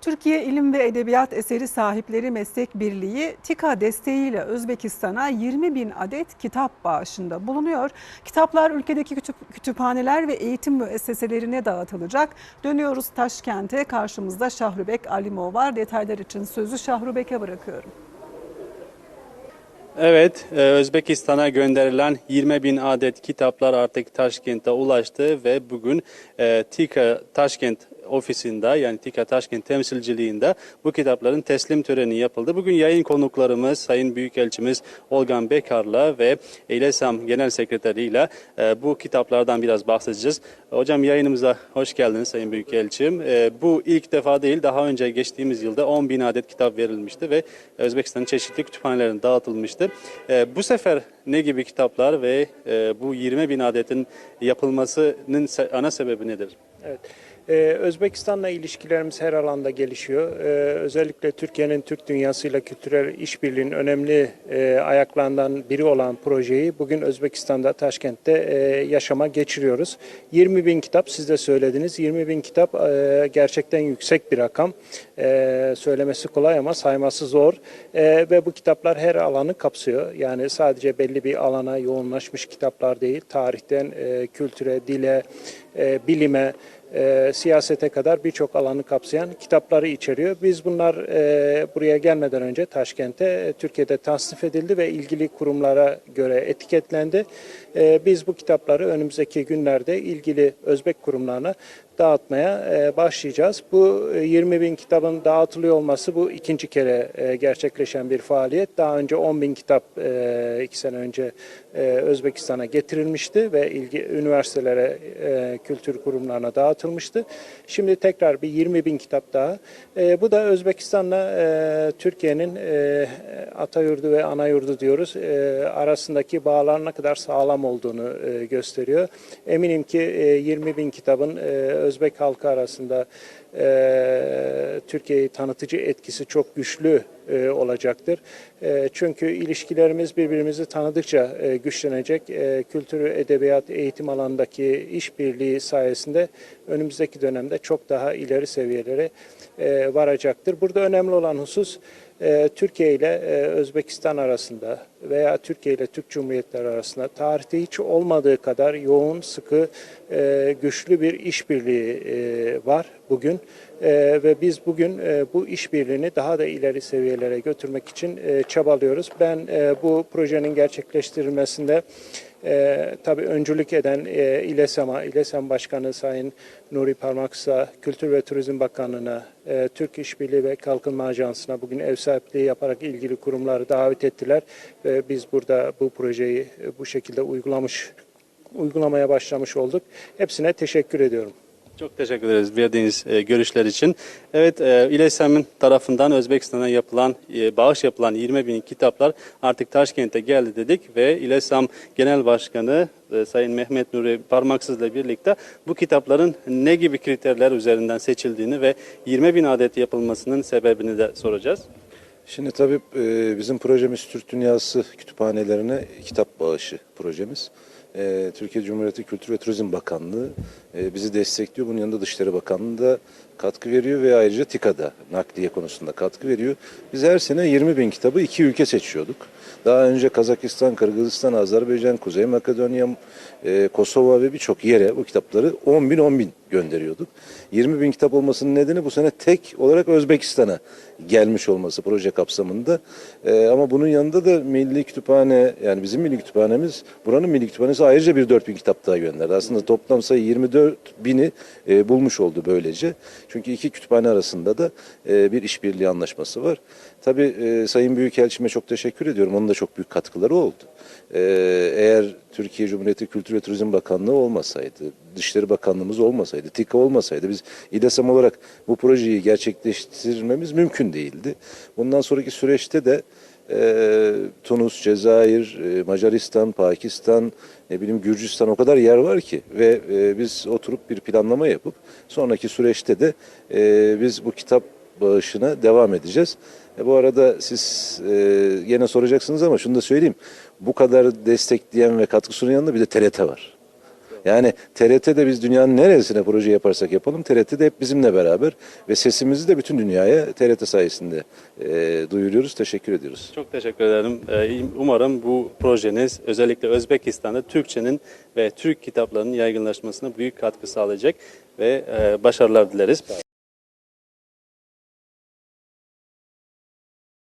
Türkiye İlim ve Edebiyat Eseri Sahipleri Meslek Birliği TİKA desteğiyle Özbekistan'a 20 bin adet kitap bağışında bulunuyor. Kitaplar ülkedeki kütüp- kütüphaneler ve eğitim müesseselerine dağıtılacak. Dönüyoruz Taşkent'e karşımızda Şahrubek Alimov var. Detaylar için sözü Şahrubek'e bırakıyorum. Evet, e, Özbekistan'a gönderilen 20 bin adet kitaplar artık Taşkent'e ulaştı ve bugün e, TİKA Taşkent ofisinde yani TİKA Taşkent temsilciliğinde bu kitapların teslim töreni yapıldı. Bugün yayın konuklarımız Sayın Büyükelçimiz Olgan Bekar'la ve İLESAM Genel Sekreteri ile e, bu kitaplardan biraz bahsedeceğiz. Hocam yayınımıza hoş geldiniz Sayın Büyükelçim. E, bu ilk defa değil daha önce geçtiğimiz yılda 10 bin adet kitap verilmişti ve Özbekistan'ın çeşitli kütüphanelerine dağıtılmıştı. E, bu sefer ne gibi kitaplar ve bu 20 bin adetin yapılmasının ana sebebi nedir? Evet. Ee, Özbekistan'la ilişkilerimiz her alanda gelişiyor. Ee, özellikle Türkiye'nin Türk dünyasıyla kültürel işbirliğinin önemli e, ayaklarından biri olan projeyi bugün Özbekistan'da, Taşkent'te e, yaşama geçiriyoruz. 20 bin kitap siz de söylediniz. 20 bin kitap e, gerçekten yüksek bir rakam. E, söylemesi kolay ama sayması zor. E, ve bu kitaplar her alanı kapsıyor. Yani sadece belli bir alana yoğunlaşmış kitaplar değil. Tarihten e, kültüre, dile, e, bilime, e, siyasete kadar birçok alanı kapsayan kitapları içeriyor. Biz bunlar e, buraya gelmeden önce Taşkent'te e, Türkiye'de tasnif edildi ve ilgili kurumlara göre etiketlendi. E, biz bu kitapları önümüzdeki günlerde ilgili Özbek kurumlarına dağıtmaya e, başlayacağız. Bu e, 20 bin kitabın dağıtılıyor olması bu ikinci kere e, gerçekleşen bir faaliyet. Daha önce 10 bin kitap e, iki sene önce e, Özbekistan'a getirilmişti ve ilgi üniversitelere, e, kültür kurumlarına dağıtılmıştı. Şimdi tekrar bir 20 bin kitap daha. E, bu da Özbekistan'la e, Türkiye'nin e, ata yurdu ve ana yurdu diyoruz e, arasındaki bağlar ne kadar sağlam olduğunu e, gösteriyor. Eminim ki e, 20 bin kitabın e, Özbek halkı arasında e, Türkiye'yi tanıtıcı etkisi çok güçlü e, olacaktır. E, çünkü ilişkilerimiz birbirimizi tanıdıkça e, güçlenecek. E, kültür, edebiyat, eğitim alanındaki işbirliği sayesinde önümüzdeki dönemde çok daha ileri seviyelere e, varacaktır. Burada önemli olan husus e, Türkiye ile e, Özbekistan arasında veya Türkiye ile Türk Cumhuriyetleri arasında tarihte hiç olmadığı kadar yoğun, sıkı, e, güçlü bir işbirliği e, var bugün. Ve biz bugün bu işbirliğini daha da ileri seviyelere götürmek için çabalıyoruz. Ben bu projenin gerçekleştirilmesinde e, tabii öncülük eden e, İLESAM'a, İLESAM Başkanı Sayın Nuri Parmaksa, Kültür ve Turizm Bakanlığı'na, e, Türk İşbirliği ve Kalkınma Ajansı'na bugün ev sahipliği yaparak ilgili kurumları davet ettiler. Ve biz burada bu projeyi e, bu şekilde uygulamış uygulamaya başlamış olduk. Hepsine teşekkür ediyorum. Çok teşekkür ederiz verdiğiniz e, görüşler için. Evet, e, İLESAM'ın tarafından Özbekistan'a yapılan, e, bağış yapılan 20 bin kitaplar artık Taşkent'e geldi dedik ve İLESAM Genel Başkanı e, Sayın Mehmet Nuri Parmaksız'la birlikte bu kitapların ne gibi kriterler üzerinden seçildiğini ve 20 bin adet yapılmasının sebebini de soracağız. Şimdi tabii e, bizim projemiz Türk Dünyası kütüphanelerine kitap bağışı projemiz. E, Türkiye Cumhuriyeti Kültür ve Turizm Bakanlığı e, bizi destekliyor. Bunun yanında Dışişleri Bakanlığı da katkı veriyor ve ayrıca TİKA'da nakliye konusunda katkı veriyor. Biz her sene 20 bin kitabı iki ülke seçiyorduk. Daha önce Kazakistan, Kırgızistan, Azerbaycan, Kuzey Makedonya, e, Kosova ve birçok yere bu kitapları 10 bin 10 bin gönderiyorduk. 20 bin kitap olmasının nedeni bu sene tek olarak Özbekistan'a gelmiş olması proje kapsamında. E, ama bunun yanında da Milli Kütüphane yani bizim Milli Kütüphanemiz buranın Milli Kütüphanesi ayrıca bir 4 bin kitap daha gönderdi. Aslında toplam sayı 24 bini e, bulmuş oldu böylece. Çünkü iki kütüphane arasında da e, bir işbirliği anlaşması var. Tabii e, Sayın Büyükelçime çok teşekkür ediyorum. Onun da çok büyük katkıları oldu. E, eğer Türkiye Cumhuriyeti Kültür ve Turizm Bakanlığı olmasaydı, Dışişleri Bakanlığımız olmasaydı, TİKA olmasaydı biz İDESAM olarak bu projeyi gerçekleştirmemiz mümkün değildi. Bundan sonraki süreçte de e, Tunus, Cezayir, e, Macaristan, Pakistan, ne bileyim Gürcistan o kadar yer var ki ve e, biz oturup bir planlama yapıp sonraki süreçte de e, biz bu kitap bağışına devam edeceğiz. E, bu arada siz e, yine soracaksınız ama şunu da söyleyeyim. Bu kadar destekleyen ve katkı sunayan da bir de TRT var. Yani TRT'de biz dünyanın neresine proje yaparsak yapalım TRT'de hep bizimle beraber ve sesimizi de bütün dünyaya TRT sayesinde e, duyuruyoruz. Teşekkür ediyoruz. Çok teşekkür ederim. Ee, Umarım bu projeniz özellikle Özbekistan'da Türkçenin ve Türk kitaplarının yaygınlaşmasına büyük katkı sağlayacak ve e, başarılar dileriz.